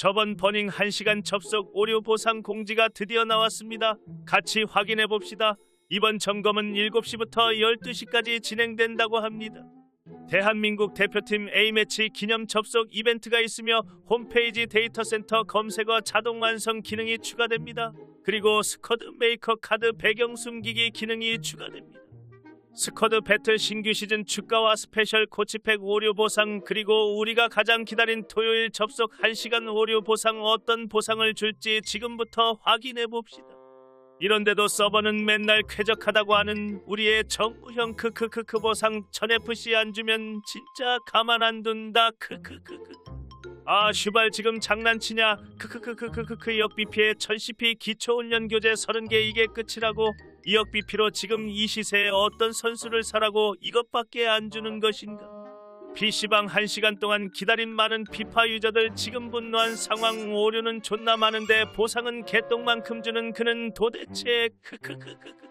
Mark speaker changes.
Speaker 1: 저번 버닝 1시간 접속 오류 보상 공지가 드디어 나왔습니다. 같이 확인해 봅시다. 이번 점검은 7시부터 12시까지 진행된다고 합니다. 대한민국 대표팀 A매치 기념 접속 이벤트가 있으며 홈페이지 데이터 센터 검색어 자동 완성 기능이 추가됩니다. 그리고 스쿼드 메이커 카드 배경 숨기기 기능이 추가됩니다. 스쿼드 배틀 신규 시즌 축가와 스페셜 코치팩 오류 보상 그리고 우리가 가장 기다린 토요일 접속 1시간 오류 보상 어떤 보상을 줄지 지금부터 확인해 봅시다. 이런데도 서버는 맨날 쾌적하다고 하는 우리의 정우형 크크크크 보상 1000FC 안 주면 진짜 가만 안 둔다 크크크크 아 슈발 지금 장난치냐? 크크크크크크 2억 BP에 1000CP 기초훈련 교재 30개 이게 끝이라고 2억 BP로 지금 이 시세에 어떤 선수를 사라고 이것밖에 안 주는 것인가? PC방 1시간 동안 기다린 많은 피파 유저들 지금 분노한 상황 오류는 존나 많은데 보상은 개똥만큼 주는 그는 도대체 크크크크크